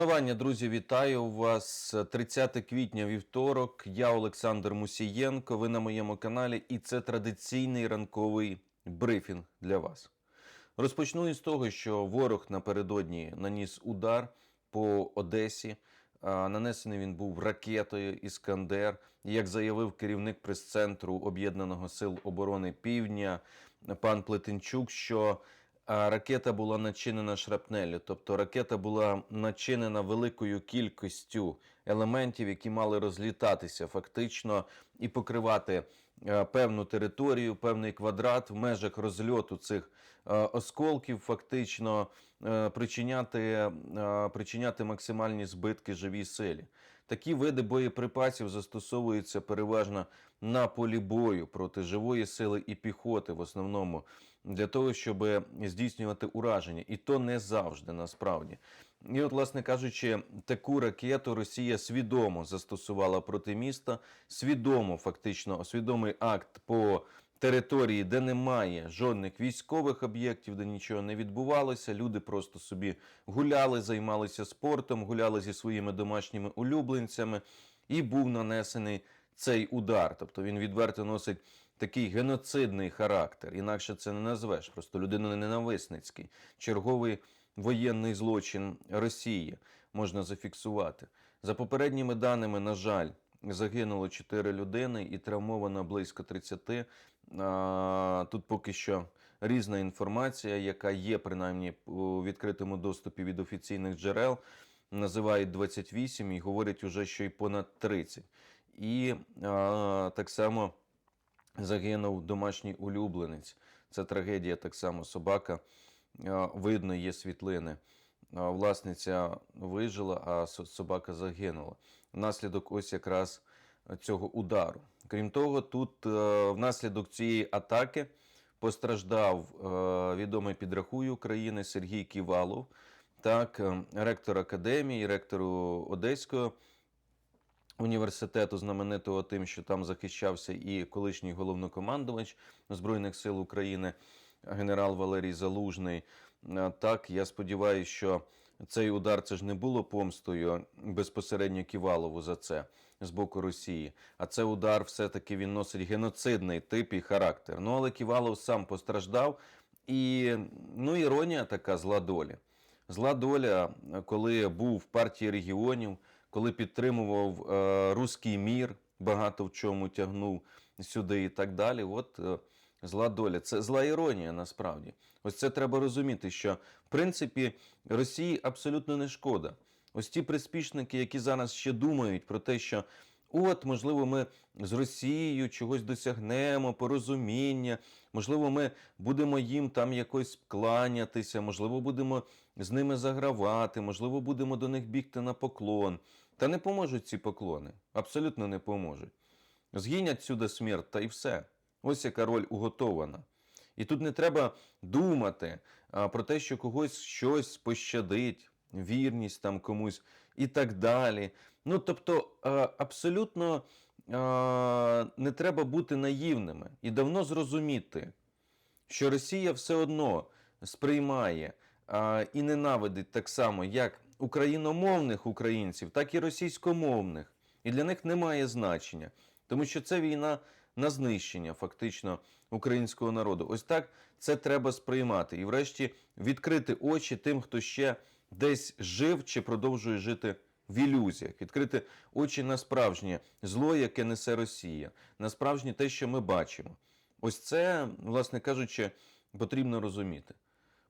Шанування, друзі, вітаю вас. 30 квітня, вівторок. Я Олександр Мусієнко. Ви на моєму каналі, і це традиційний ранковий брифінг для вас. Розпочну із того, що ворог напередодні наніс удар по Одесі. Нанесений він був ракетою Іскандер. Як заявив керівник прес-центру Об'єднаного сил оборони Півдня пан Плетенчук, що а, ракета була начинена шрапнеллю, тобто ракета була начинена великою кількістю елементів, які мали розлітатися фактично і покривати е, певну територію, певний квадрат в межах розльоту цих е, осколків, фактично е, причиняти, причиняти максимальні збитки живій силі. Такі види боєприпасів застосовуються переважно на полі бою проти живої сили і піхоти, в основному для того, щоб здійснювати ураження, і то не завжди насправді. І, от, власне кажучи, таку ракету Росія свідомо застосувала проти міста, свідомо, фактично, свідомий акт по території, де немає жодних військових об'єктів, де нічого не відбувалося. Люди просто собі гуляли, займалися спортом, гуляли зі своїми домашніми улюбленцями, і був нанесений цей удар. Тобто він відверто носить такий геноцидний характер. Інакше це не назвеш. Просто людина ненависницький. Черговий воєнний злочин Росії можна зафіксувати. За попередніми даними, на жаль, загинуло 4 людини і травмовано близько 30. Тут поки що різна інформація, яка є принаймні у відкритому доступі від офіційних джерел. Називають 28 і говорять уже, що й понад 30. І а, так само загинув домашній улюбленець. Це трагедія, так само собака. А, Видно, є світлини. А, Власниця вижила, а собака загинула. Внаслідок ось якраз цього удару. Крім того, тут е, внаслідок цієї атаки постраждав е, відомий підрахуй України Сергій Ківалов, так, е, ректор академії, ректору Одеського університету, знаменитого тим, що там захищався і колишній головнокомандувач Збройних сил України, генерал Валерій Залужний. Так, я сподіваюся, що цей удар це ж не було помстою безпосередньо Ківалову за це з боку Росії. А це удар все-таки він носить геноцидний тип і характер. Ну але Ківалов сам постраждав. І ну, іронія така зла долі. Зла доля, коли був в партії регіонів, коли підтримував е, руський мір, багато в чому тягнув сюди і так далі. От е, зла доля. Це зла іронія насправді. Ось це треба розуміти, що в принципі Росії абсолютно не шкода. Ось ті приспішники, які зараз ще думають про те, що от, можливо, ми з Росією чогось досягнемо, порозуміння, можливо, ми будемо їм там якось кланятися, можливо, будемо з ними загравати, можливо, будемо до них бігти на поклон. Та не поможуть ці поклони. Абсолютно не поможуть. Згинять сюди смерть та і все. Ось яка роль уготована. І тут не треба думати про те, що когось щось пощадить, вірність там комусь і так далі. Ну, тобто, абсолютно не треба бути наївними і давно зрозуміти, що Росія все одно сприймає і ненавидить так само, як україномовних українців, так і російськомовних. І для них немає значення, тому що це війна на знищення фактично українського народу. Ось так це треба сприймати. І, врешті, відкрити очі тим, хто ще десь жив чи продовжує жити в ілюзіях, відкрити очі на справжнє зло, яке несе Росія, на справжнє те, що ми бачимо. Ось це, власне кажучи, потрібно розуміти.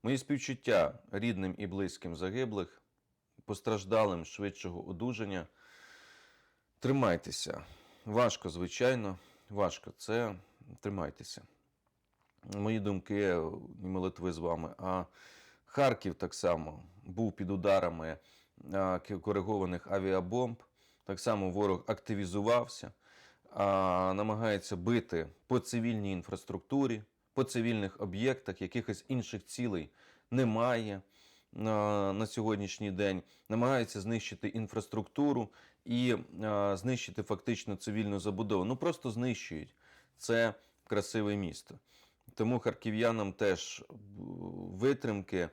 Мої співчуття рідним і близьким загиблих, постраждалим швидшого одужання. Тримайтеся. Важко, звичайно, важко це. Тримайтеся. Мої думки і молитви з вами. А Харків так само був під ударами коригованих авіабомб. Так само ворог активізувався, а, намагається бити по цивільній інфраструктурі, по цивільних об'єктах, якихось інших цілей немає на, сьогоднішній день. Намагається знищити інфраструктуру і знищити фактично цивільну забудову. Ну просто знищують. Це красиве місто. Тому харків'янам теж е, витримки,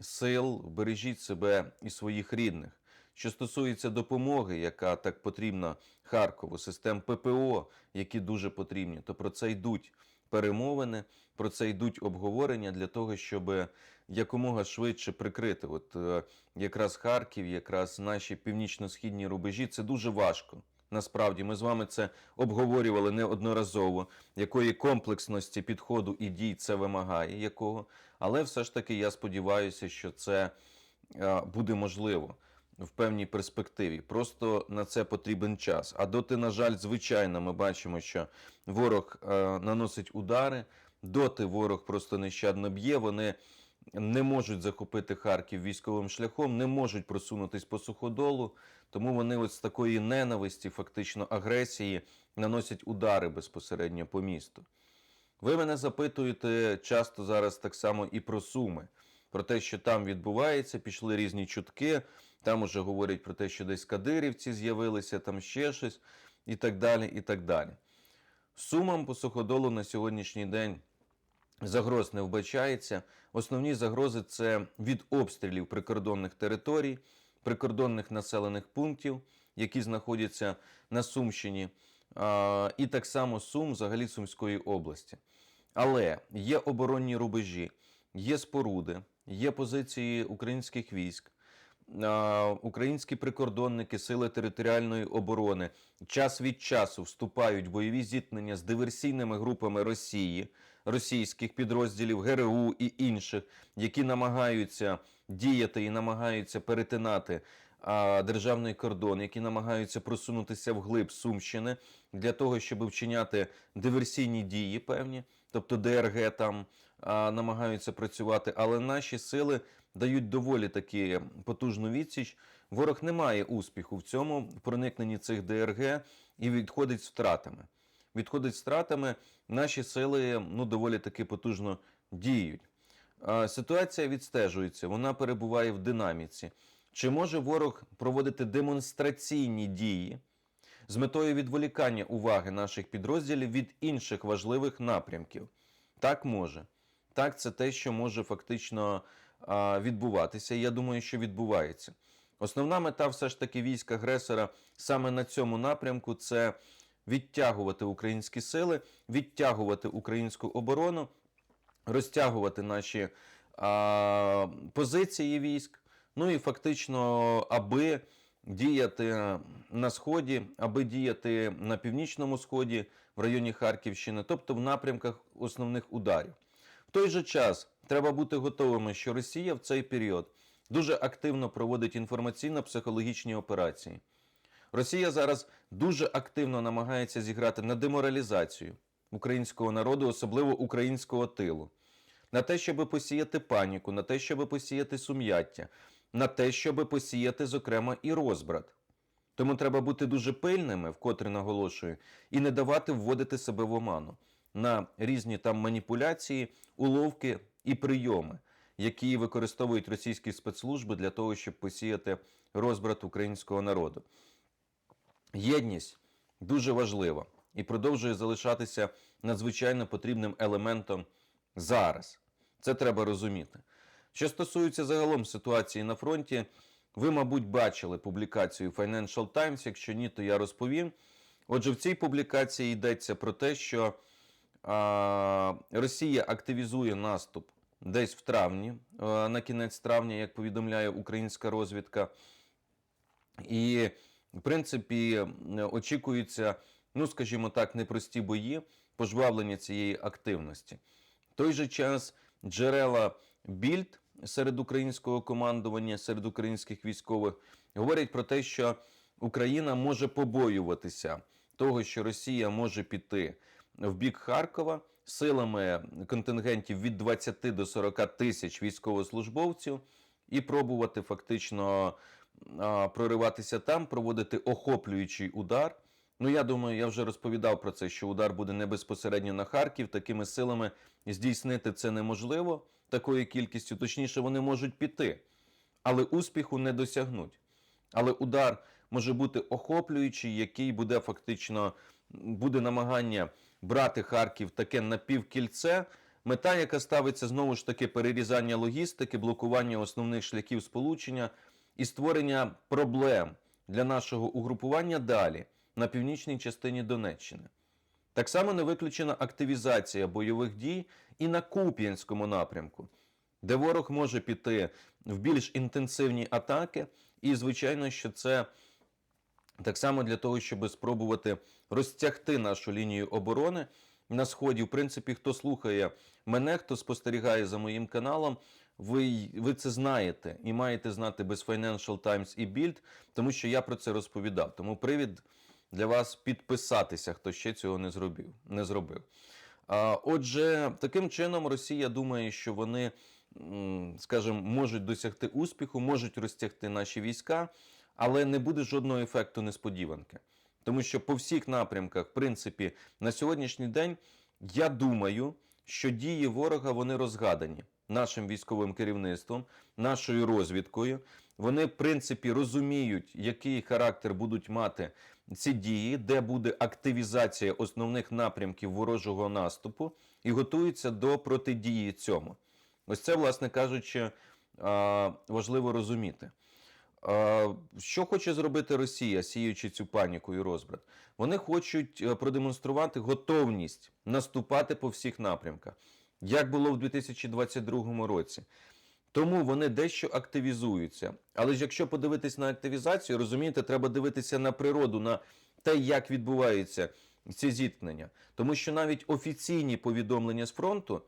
сил, бережіть себе і своїх рідних. Що стосується допомоги, яка так потрібна Харкову, систем ППО, які дуже потрібні, то про це йдуть перемовини, про це йдуть обговорення для того, щоб якомога швидше прикрити. От е, якраз Харків, якраз наші північно-східні рубежі, це дуже важко. Насправді, ми з вами це обговорювали неодноразово, якої комплексності підходу і дій це вимагає, якого. Але все ж таки я сподіваюся, що це е, буде можливо в певній перспективі. Просто на це потрібен час. А доти, на жаль, звичайно, ми бачимо, що ворог е, наносить удари, доти ворог просто нещадно б'є. Вони не можуть захопити Харків військовим шляхом, не можуть просунутись по суходолу. Тому вони от з такої ненависті, фактично агресії, наносять удари безпосередньо по місту. Ви мене запитуєте часто зараз так само і про Суми, про те, що там відбувається, пішли різні чутки. Там уже говорять про те, що десь кадирівці з'явилися, там ще щось, і так далі. і так далі. Сумам по суходолу на сьогоднішній день загроз не вбачається. Основні загрози це від обстрілів прикордонних територій, прикордонних населених пунктів, які знаходяться на Сумщині, і так само Сум, взагалі Сумської області. Але є оборонні рубежі, є споруди, є позиції українських військ. Українські прикордонники Сили територіальної оборони час від часу вступають в бойові зіткнення з диверсійними групами Росії, російських підрозділів ГРУ і інших, які намагаються діяти і намагаються перетинати державний кордон, які намагаються просунутися вглиб Сумщини для того, щоб вчиняти диверсійні дії певні, тобто ДРГ там намагаються працювати. Але наші сили дають доволі таки потужну відсіч. Ворог не має успіху в цьому проникненні цих ДРГ і відходить з втратами. Відходить з втратами. Наші сили ну доволі таки потужно діють. Ситуація відстежується, вона перебуває в динаміці. Чи може ворог проводити демонстраційні дії з метою відволікання уваги наших підрозділів від інших важливих напрямків? Так може. Так, це те, що може фактично відбуватися. Я думаю, що відбувається. Основна мета, все ж таки, військ агресора саме на цьому напрямку це відтягувати українські сили, відтягувати українську оборону, розтягувати наші а, позиції військ. Ну і фактично, аби діяти на сході, аби діяти на північному сході в районі Харківщини, тобто в напрямках основних ударів. Той же час треба бути готовими, що Росія в цей період дуже активно проводить інформаційно-психологічні операції. Росія зараз дуже активно намагається зіграти на деморалізацію українського народу, особливо українського тилу, на те, щоб посіяти паніку, на те, щоб посіяти сум'яття, на те, щоб посіяти, зокрема, і розбрат. Тому треба бути дуже пильними, вкотре наголошую, і не давати вводити себе в оману на різні там маніпуляції, уловки і прийоми, які використовують російські спецслужби для того, щоб посіяти розбрат українського народу. Єдність дуже важлива і продовжує залишатися надзвичайно потрібним елементом зараз. Це треба розуміти. Що стосується загалом ситуації на фронті, ви, мабуть, бачили публікацію Financial Times. Якщо ні, то я розповім. Отже, в цій публікації йдеться про те, що Росія активізує наступ десь в травні, на кінець травня, як повідомляє українська розвідка. І, в принципі, очікуються, ну, скажімо так, непрості бої, пожвавлення цієї активності. В той же час джерела Більд серед українського командування, серед українських військових говорять про те, що Україна може побоюватися того, що Росія може піти в бік Харкова силами контингентів від 20 до 40 тисяч військовослужбовців і пробувати фактично прориватися там, проводити охоплюючий удар. Ну, я думаю, я вже розповідав про це, що удар буде не безпосередньо на Харків. Такими силами здійснити це неможливо такою кількістю. Точніше, вони можуть піти, але успіху не досягнуть. Але удар може бути охоплюючий, який буде фактично буде намагання брати Харків таке напівкільце. Мета, яка ставиться знову ж таки перерізання логістики, блокування основних шляхів сполучення, і створення проблем для нашого угрупування далі на північній частині Донеччини. Так само не виключена активізація бойових дій і на Куп'янському напрямку, де ворог може піти в більш інтенсивні атаки, і звичайно, що це так само для того, щоб спробувати розтягти нашу лінію оборони на сході. В принципі, хто слухає мене, хто спостерігає за моїм каналом, ви, ви це знаєте і маєте знати без Financial Times і Bild, тому що я про це розповідав. Тому привід для вас підписатися, хто ще цього не зробив. Не зробив. А, Отже, таким чином Росія думає, що вони, скажімо, можуть досягти успіху, можуть розтягти наші війська, але не буде жодного ефекту несподіванки. Тому що по всіх напрямках, в принципі, на сьогоднішній день я думаю, що дії ворога вони розгадані нашим військовим керівництвом, нашою розвідкою. Вони, в принципі, розуміють, який характер будуть мати ці дії, де буде активізація основних напрямків ворожого наступу, і готуються до протидії цьому. Ось це, власне кажучи, важливо розуміти. Що хоче зробити Росія, сіючи цю паніку і розбрат? Вони хочуть е, продемонструвати готовність наступати по всіх напрямках, як було в 2022 році. Тому вони дещо активізуються. Але ж якщо подивитись на активізацію, розумієте, треба дивитися на природу, на те, як відбуваються ці зіткнення. Тому що навіть офіційні повідомлення з фронту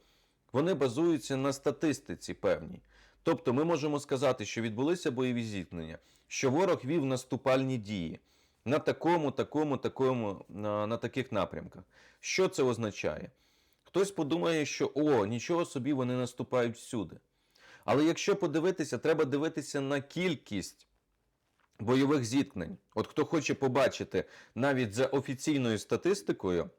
вони базуються на статистиці певній. Тобто ми можемо сказати, що відбулися бойові зіткнення, що ворог вів наступальні дії на такому, такому, такому, на, на таких напрямках. Що це означає? Хтось подумає, що о, нічого собі вони наступають всюди. Але якщо подивитися, треба дивитися на кількість бойових зіткнень. От хто хоче побачити навіть за офіційною статистикою,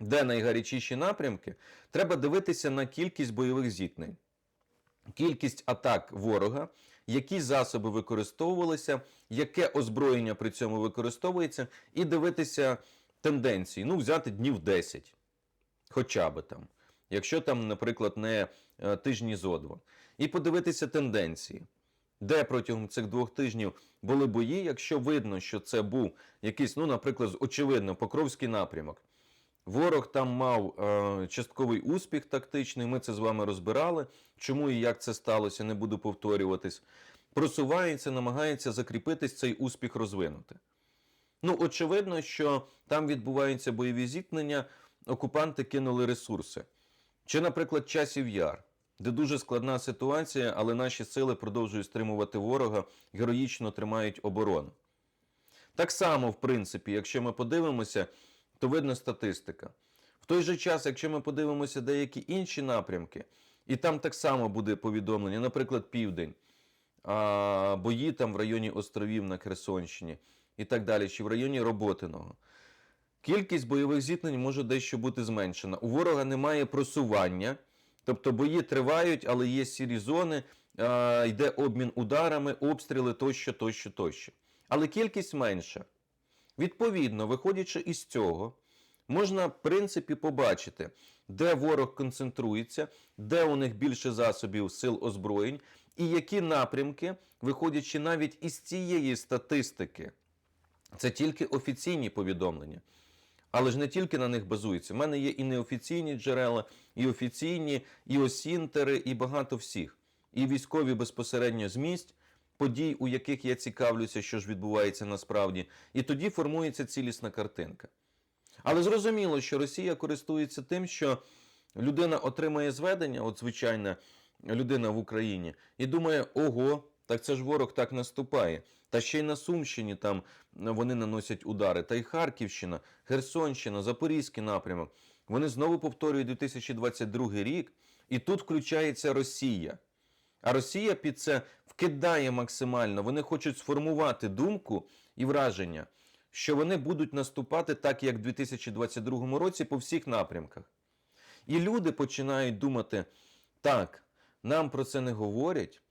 де найгарячіші напрямки, треба дивитися на кількість бойових зіткнень, кількість атак ворога, які засоби використовувалися, яке озброєння при цьому використовується, і дивитися тенденції. Ну, взяти днів 10, хоча би там. Якщо там, наприклад, не е, тижні зо два. І подивитися тенденції, де протягом цих двох тижнів були бої, якщо видно, що це був якийсь, ну, наприклад, очевидно, Покровський напрямок. Ворог там мав е, частковий успіх тактичний, ми це з вами розбирали. Чому і як це сталося, не буду повторюватись. Просувається, намагається закріпитись цей успіх розвинути. Ну, очевидно, що там відбуваються бойові зіткнення, окупанти кинули ресурси. Чи, наприклад, часів яр, де дуже складна ситуація, але наші сили продовжують стримувати ворога, героїчно тримають оборону. Так само, в принципі, якщо ми подивимося, то видно статистика. В той же час, якщо ми подивимося деякі інші напрямки, і там так само буде повідомлення, наприклад, Південь, бої там в районі островів на Херсонщині і так далі, чи в районі Роботиного. Кількість бойових зіткнень може дещо бути зменшена. У ворога немає просування, тобто бої тривають, але є сірі зони, йде обмін ударами, обстріли тощо, тощо, тощо. Але кількість менша. Відповідно, виходячи із цього, можна, в принципі, побачити, де ворог концентрується, де у них більше засобів сил озброєнь, і які напрямки, виходячи навіть із цієї статистики, це тільки офіційні повідомлення. Але ж не тільки на них базується. У мене є і неофіційні джерела, і офіційні, і осінтери, і багато всіх. І військові безпосередньо з місць, подій, у яких я цікавлюся, що ж відбувається насправді. І тоді формується цілісна картинка. Але зрозуміло, що Росія користується тим, що людина отримає зведення, от звичайна людина в Україні, і думає, ого, так це ж ворог так наступає. Та ще й на Сумщині там вони наносять удари, та й Харківщина, Херсонщина, Запорізький напрямок. Вони знову повторюють 2022 рік, і тут включається Росія. А Росія під це вкидає максимально. Вони хочуть сформувати думку і враження, що вони будуть наступати так, як в 2022 році, по всіх напрямках. І люди починають думати: так, нам про це не говорять,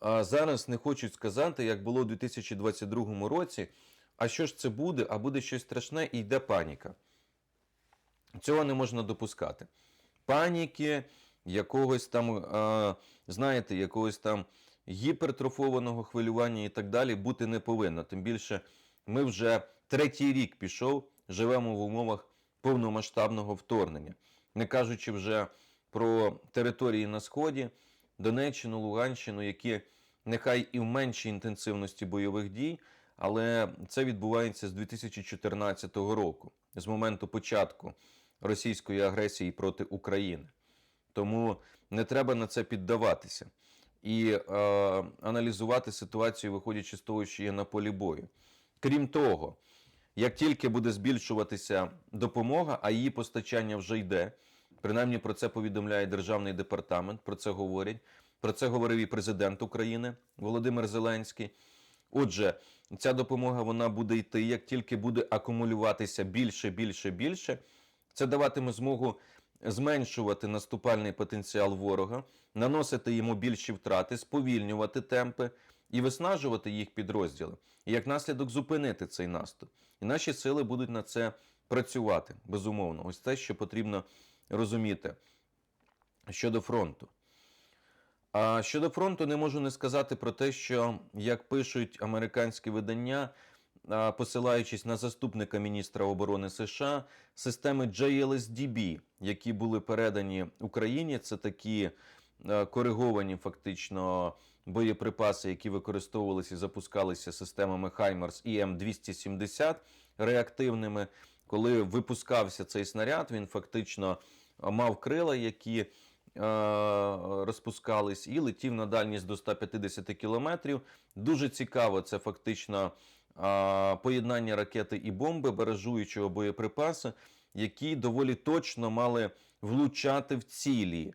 а зараз не хочуть сказати, як було в 2022 році. А що ж це буде? А буде щось страшне і йде паніка. Цього не можна допускати. Паніки, якогось там, а, знаєте, якогось там гіпертрофованого хвилювання і так далі бути не повинно. Тим більше ми вже третій рік пішов, живемо в умовах повномасштабного вторгнення, не кажучи вже про території на сході, Донеччину, Луганщину, які нехай і в меншій інтенсивності бойових дій, але це відбувається з 2014 року, з моменту початку російської агресії проти України. Тому не треба на це піддаватися і е, аналізувати ситуацію, виходячи з того, що є на полі бою. Крім того, як тільки буде збільшуватися допомога, а її постачання вже йде, принаймні про це повідомляє Державний департамент, про це говорять. Про це говорив і президент України Володимир Зеленський. Отже, ця допомога вона буде йти, як тільки буде акумулюватися більше, більше, більше. Це даватиме змогу зменшувати наступальний потенціал ворога, наносити йому більші втрати, сповільнювати темпи і виснажувати їх підрозділи. І як наслідок зупинити цей наступ. І наші сили будуть на це працювати, безумовно. Ось те, що потрібно розуміти щодо фронту. А щодо фронту, не можу не сказати про те, що як пишуть американські видання, посилаючись на заступника міністра оборони США, системи JLSDB, які були передані Україні, це такі е, кориговані фактично боєприпаси, які використовувалися і запускалися системами HIMARS і М270 реактивними. Коли випускався цей снаряд, він фактично мав крила, які е, розпускались, і летів на дальність до 150 кілометрів. Дуже цікаво, це фактично поєднання ракети і бомби, баражуючого боєприпаси, які доволі точно мали влучати в цілі.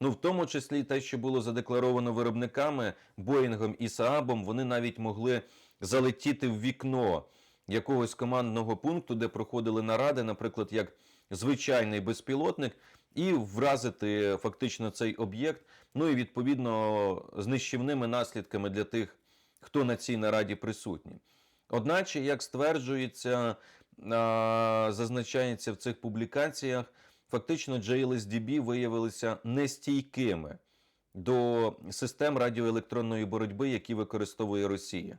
Ну, в тому числі те, що було задекларовано виробниками Боїнгом і Саабом, вони навіть могли залетіти в вікно якогось командного пункту, де проходили наради, наприклад, як звичайний безпілотник, і вразити фактично цей об'єкт. Ну і відповідно з нищівними наслідками для тих, хто на цій нараді присутній. Одначе, як стверджується, зазначається в цих публікаціях, фактично JLSDB виявилися нестійкими до систем радіоелектронної боротьби, які використовує Росія.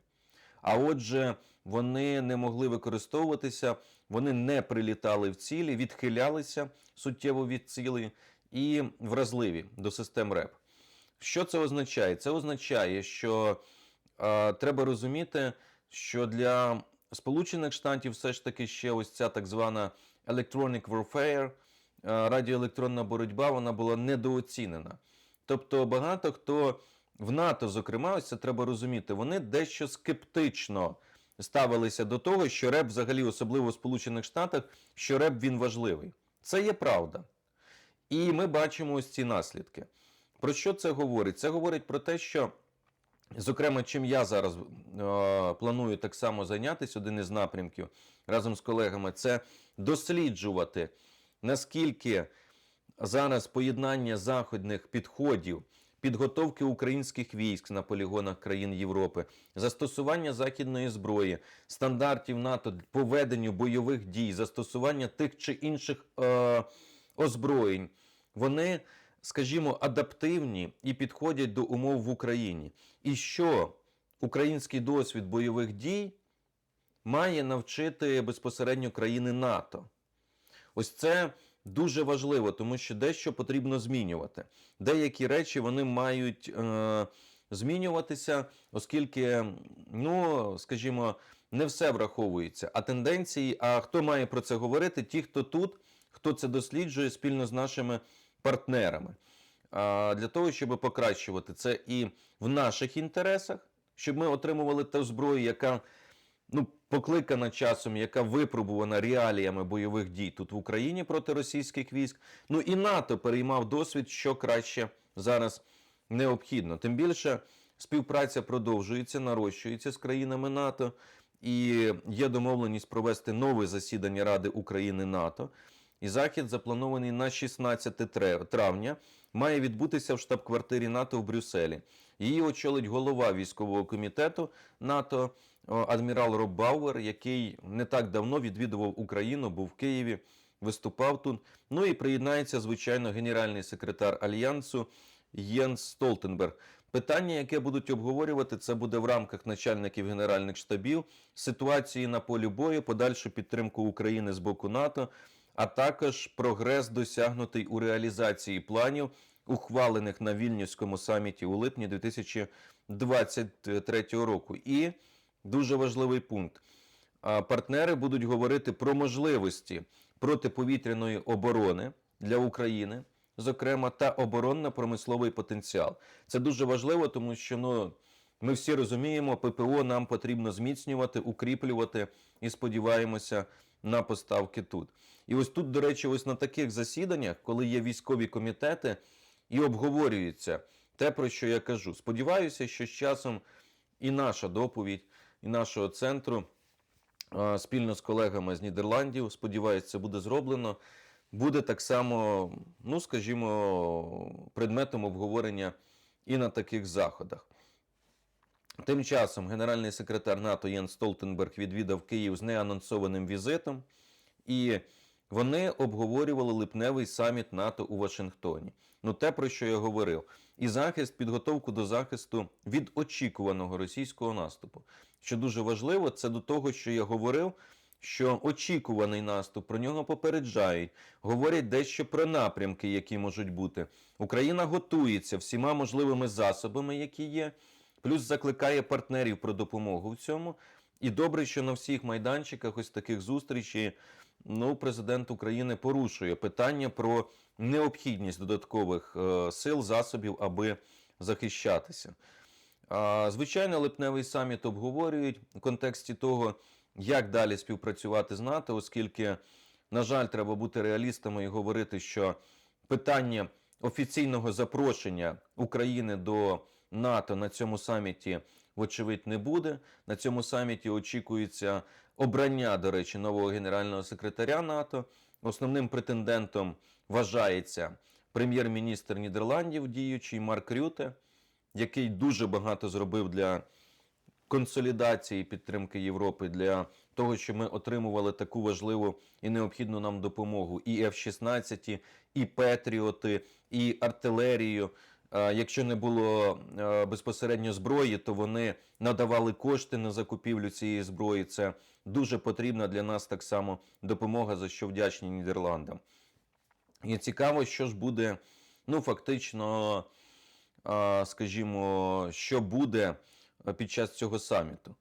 А отже, вони не могли використовуватися, вони не прилітали в цілі, відхилялися суттєво від цілі і вразливі до систем РЕП. Що це означає? Це означає, що е, треба розуміти, що для Сполучених Штатів все ж таки ще ось ця так звана electronic warfare, е, радіоелектронна боротьба, вона була недооцінена. Тобто багато хто в НАТО, зокрема, ось це треба розуміти, вони дещо скептично ставилися до того, що РЕП, взагалі, особливо в Сполучених Штатах, що РЕП він важливий. Це є правда. І ми бачимо ось ці наслідки. Про що це говорить? Це говорить про те, що, зокрема, чим я зараз е, планую так само зайнятися, один із напрямків разом з колегами, це досліджувати, наскільки зараз поєднання заходних підходів, підготовки українських військ на полігонах країн Європи, застосування західної зброї, стандартів НАТО по веденню бойових дій, застосування тих чи інших е, озброєнь, вони, скажімо, адаптивні і підходять до умов в Україні. І що український досвід бойових дій має навчити безпосередньо країни НАТО? Ось це дуже важливо, тому що дещо потрібно змінювати. Деякі речі вони мають е, змінюватися, оскільки, ну, скажімо, не все враховується. А тенденції, а хто має про це говорити? Ті, хто тут, хто це досліджує спільно з нашими партнерами. Для того, щоб покращувати це і в наших інтересах, щоб ми отримували ту зброю, яка ну, покликана часом, яка випробувана реаліями бойових дій тут в Україні проти російських військ. Ну і НАТО переймав досвід, що краще зараз необхідно. Тим більше співпраця продовжується, нарощується з країнами НАТО, і є домовленість провести нове засідання Ради України НАТО. І захід запланований на 16 травня. Має відбутися в штаб-квартирі НАТО в Брюсселі. Її очолить голова військового комітету НАТО адмірал Роб Бауер, який не так давно відвідував Україну, був в Києві, виступав тут. Ну і приєднається, звичайно, генеральний секретар Альянсу Єнс Столтенберг. Питання, яке будуть обговорювати, це буде в рамках начальників генеральних штабів, ситуації на полі бою, подальшу підтримку України з боку НАТО, а також прогрес досягнутий у реалізації планів, ухвалених на Вільнюському саміті у липні 2023 року. І дуже важливий пункт. Партнери будуть говорити про можливості протиповітряної оборони для України, зокрема, та оборонно-промисловий потенціал. Це дуже важливо, тому що ну, ми всі розуміємо, ППО нам потрібно зміцнювати, укріплювати і сподіваємося на поставки тут. І ось тут, до речі, ось на таких засіданнях, коли є військові комітети, і обговорюється те, про що я кажу. Сподіваюся, що з часом і наша доповідь, і нашого центру спільно з колегами з Нідерландів, сподіваюся, це буде зроблено. Буде так само, ну скажімо, предметом обговорення і на таких заходах. Тим часом генеральний секретар НАТО Єн Столтенберг відвідав Київ з неанонсованим візитом, і вони обговорювали липневий саміт НАТО у Вашингтоні. Ну, те, про що я говорив, і захист, підготовку до захисту від очікуваного російського наступу. Що дуже важливо, це до того, що я говорив, що очікуваний наступ про нього попереджають, говорять дещо про напрямки, які можуть бути. Україна готується всіма можливими засобами, які є, плюс закликає партнерів про допомогу в цьому. І добре, що на всіх майданчиках ось таких зустрічей ну, президент України порушує питання про необхідність додаткових е, сил, засобів, аби захищатися. Звичайно, липневий саміт обговорюють в контексті того, як далі співпрацювати з НАТО, оскільки, на жаль, треба бути реалістами і говорити, що питання офіційного запрошення України до НАТО на цьому саміті, вочевидь, не буде. На цьому саміті очікується обрання, до речі, нового генерального секретаря НАТО. Основним претендентом вважається прем'єр-міністр Нідерландів, діючий Марк Рюте, який дуже багато зробив для консолідації підтримки Європи, для того, щоб ми отримували таку важливу і необхідну нам допомогу: і F-16, і Петріоти, і артилерію. Е, Якщо не було е, безпосередньо зброї, то вони надавали кошти на закупівлю цієї зброї. Це дуже потрібна для нас так само допомога, за що вдячні Нідерландам. І цікаво, що ж буде, ну фактично, скажімо, що буде під час цього саміту.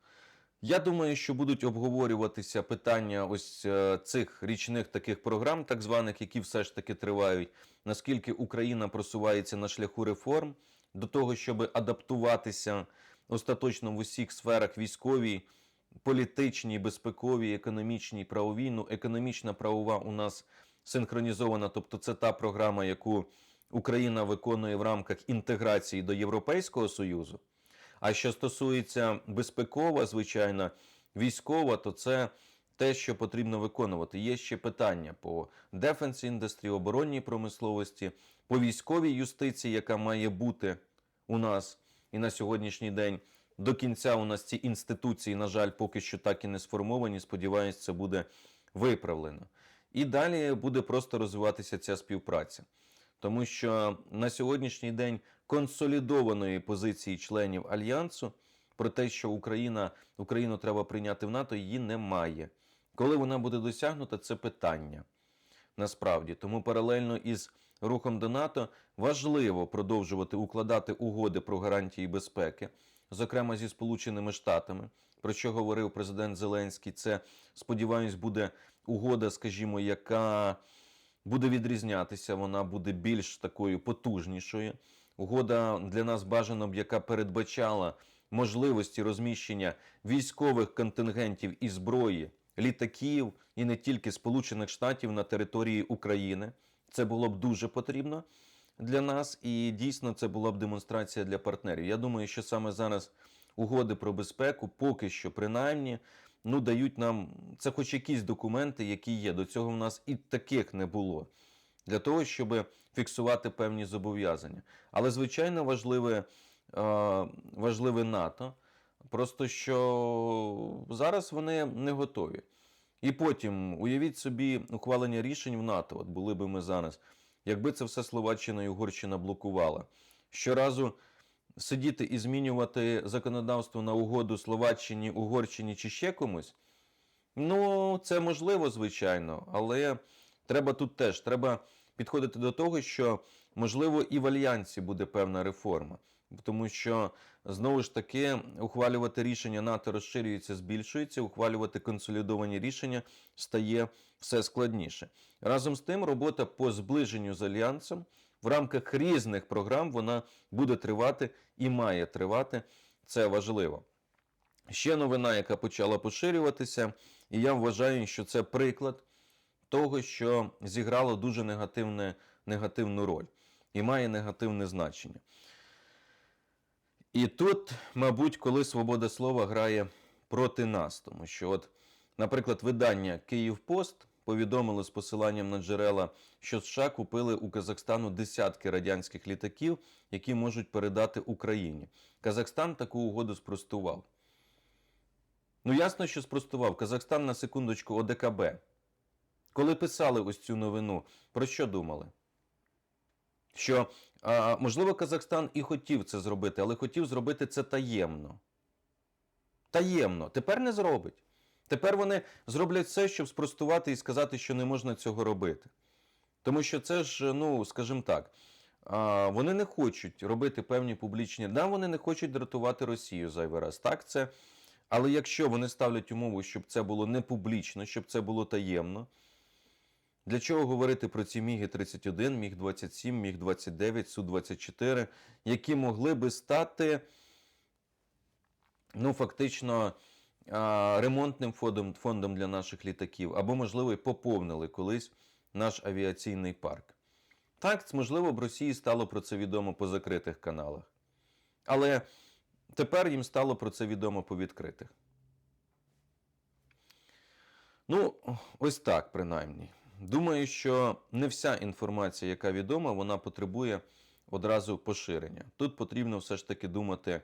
Я думаю, що будуть обговорюватися питання ось е, цих річних таких програм, так званих, які все ж таки тривають, наскільки Україна просувається на шляху реформ до того, щоб адаптуватися остаточно в усіх сферах військовій, політичній, безпековій, економічній, правовій. Ну, економічна правова у нас синхронізована, тобто це та програма, яку Україна виконує в рамках інтеграції до Європейського Союзу. А що стосується безпекова, звичайно, військова, то це те, що потрібно виконувати. Є ще питання по дефенс індустрі, оборонній промисловості, по військовій юстиції, яка має бути у нас і на сьогоднішній день. До кінця у нас ці інституції, на жаль, поки що так і не сформовані. Сподіваюсь, це буде виправлено. І далі буде просто розвиватися ця співпраця. Тому що на сьогоднішній день консолідованої позиції членів альянсу про те, що Україна, Україну треба прийняти в НАТО, її немає. Коли вона буде досягнута, це питання. Насправді, тому паралельно із рухом до НАТО важливо продовжувати укладати угоди про гарантії безпеки, зокрема зі Сполученими Штатами, про що говорив президент Зеленський. Це сподіваюсь, буде угода, скажімо, яка буде відрізнятися, вона буде більш такою потужнішою. Угода для нас бажано б, яка передбачала можливості розміщення військових контингентів і зброї, літаків і не тільки Сполучених Штатів на території України. Це було б дуже потрібно для нас, і дійсно це була б демонстрація для партнерів. Я думаю, що саме зараз угоди про безпеку, поки що, принаймні, ну дають нам це, хоч якісь документи, які є. До цього в нас і таких не було. Для того, щоб фіксувати певні зобов'язання. Але, звичайно, важливе, е, важливе НАТО. Просто що зараз вони не готові. І потім уявіть собі ухвалення рішень в НАТО. От були би ми зараз, якби це все Словаччина і Угорщина блокувала. Щоразу сидіти і змінювати законодавство на угоду Словаччині, Угорщині чи ще комусь. Ну, це можливо, звичайно, але треба тут теж треба підходити до того, що можливо і в альянсі буде певна реформа, тому що знову ж таки ухвалювати рішення НАТО розширюється, збільшується, ухвалювати консолідовані рішення стає все складніше. Разом з тим, робота по зближенню з альянсом в рамках різних програм вона буде тривати і має тривати. Це важливо. Ще новина, яка почала поширюватися, і я вважаю, що це приклад того, що зіграло дуже негативне, негативну роль і має негативне значення. І тут, мабуть, коли свобода слова грає проти нас, тому що, от, наприклад, видання Київпост повідомило з посиланням на джерела, що США купили у Казахстану десятки радянських літаків, які можуть передати Україні. Казахстан таку угоду спростував. Ну, ясно, що спростував. Казахстан на секундочку ОДКБ. Коли писали ось цю новину, про що думали? Що, можливо, Казахстан і хотів це зробити, але хотів зробити це таємно. Таємно. Тепер не зробить. Тепер вони зроблять все, щоб спростувати і сказати, що не можна цього робити. Тому що це ж, ну, скажімо так, вони не хочуть робити певні публічні. Да, вони не хочуть дратувати Росію зайвий раз. Так, це. Але якщо вони ставлять умову, щоб це було не публічно, щоб це було таємно, для чого говорити про ці Міги 31, Міг 27, Міг 29, Су 24, які могли би стати, ну, фактично, ремонтним фондом, для наших літаків, або, можливо, і поповнили колись наш авіаційний парк. Так, можливо, б Росії стало про це відомо по закритих каналах. Але тепер їм стало про це відомо по відкритих. Ну, ось так, принаймні. Думаю, що не вся інформація, яка відома, вона потребує одразу поширення. Тут потрібно все ж таки думати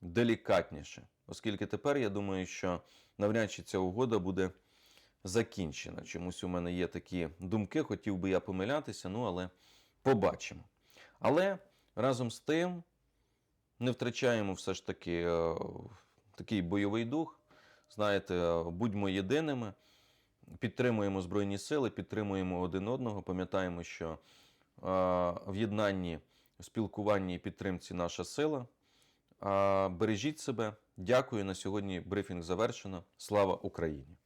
делікатніше, оскільки тепер я думаю, що навряд чи ця угода буде закінчена. Чомусь у мене є такі думки, хотів би я помилятися, ну але побачимо. Але разом з тим не втрачаємо все ж таки е, такий бойовий дух. Знаєте, е, будьмо єдиними, підтримуємо Збройні Сили, підтримуємо один одного, пам'ятаємо, що в єднанні, спілкуванні і підтримці наша сила. Бережіть себе. Дякую. На сьогодні брифінг завершено. Слава Україні!